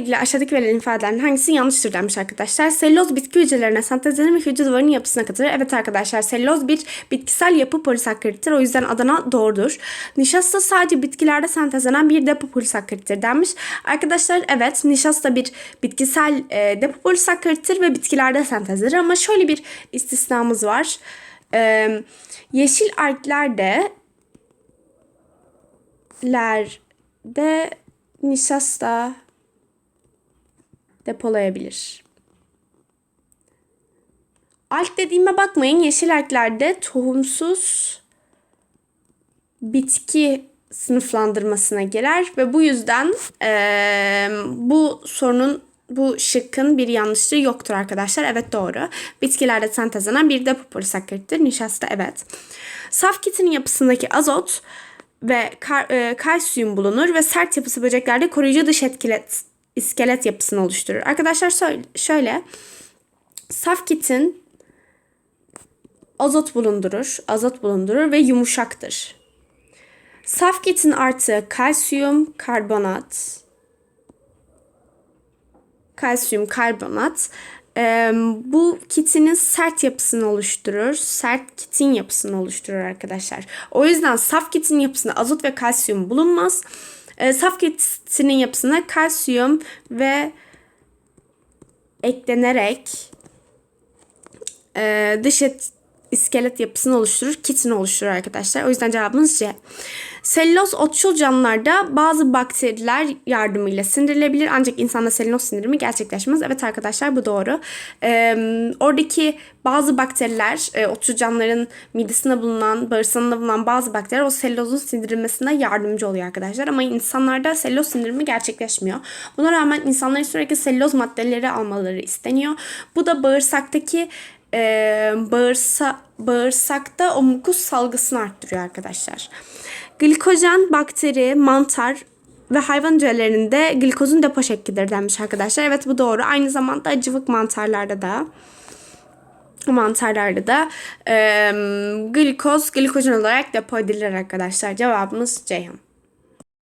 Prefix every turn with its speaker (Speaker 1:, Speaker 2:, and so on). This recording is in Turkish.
Speaker 1: ilgili aşağıdaki verilen ifadelerden hangisi yanlıştır demiş arkadaşlar. Selüloz bitki hücrelerine sentezlenir ve hücre duvarının yapısına katılır. Evet arkadaşlar selüloz bir bitkisel yapı polisakkarittir. O yüzden Adana doğrudur. Nişasta sadece bitkilerde sentezlenen bir depo polisakkarittir denmiş. Arkadaşlar evet nişasta bir bitkisel e, depo polisakkarittir ve bitkilerde sentezlenir. Ama şöyle bir istisnamız var. E, yeşil alglerde lerde nişasta depolayabilir. Alg dediğime bakmayın. Yeşil alglerde tohumsuz bitki sınıflandırmasına girer ve bu yüzden eee, bu sorunun bu şıkkın bir yanlışlığı yoktur arkadaşlar. Evet doğru. Bitkilerde sentezlenen bir depo polisakkarittir. Nişasta evet. Saf kitin yapısındaki azot ve kar, e, kalsiyum bulunur ve sert yapısı böceklerde koruyucu dış etkilet, iskelet yapısını oluşturur. Arkadaşlar şöyle, saf kitin azot bulundurur, azot bulundurur ve yumuşaktır. Saf kitin artı kalsiyum karbonat kalsiyum karbonat e, bu kitinin sert yapısını oluşturur. Sert kitin yapısını oluşturur arkadaşlar. O yüzden saf kitin yapısında azot ve kalsiyum bulunmaz. E, saf yapısına kalsiyum ve eklenerek e, dış et, iskelet yapısını oluşturur, kitini oluşturur arkadaşlar. O yüzden cevabımız C. Selüloz otçul canlılarda bazı bakteriler yardımıyla sindirilebilir ancak insanda selüloz sindirimi gerçekleşmez. Evet arkadaşlar bu doğru. Ee, oradaki bazı bakteriler, e, otçul canlıların midesinde bulunan, bağırsağında bulunan bazı bakteriler o selülozun sindirilmesine yardımcı oluyor arkadaşlar. Ama insanlarda selüloz sindirimi gerçekleşmiyor. Buna rağmen insanların sürekli selüloz maddeleri almaları isteniyor. Bu da bağırsaktaki e, bağırsa, bağırsakta o mukus salgısını arttırıyor arkadaşlar. Glikojen bakteri, mantar ve hayvan hücrelerinde glikozun depo şeklidir denmiş arkadaşlar. Evet bu doğru. Aynı zamanda acıvık mantarlarda da mantarlarda da e, glikoz glikojen olarak depo edilir arkadaşlar. Cevabımız Ceyhan.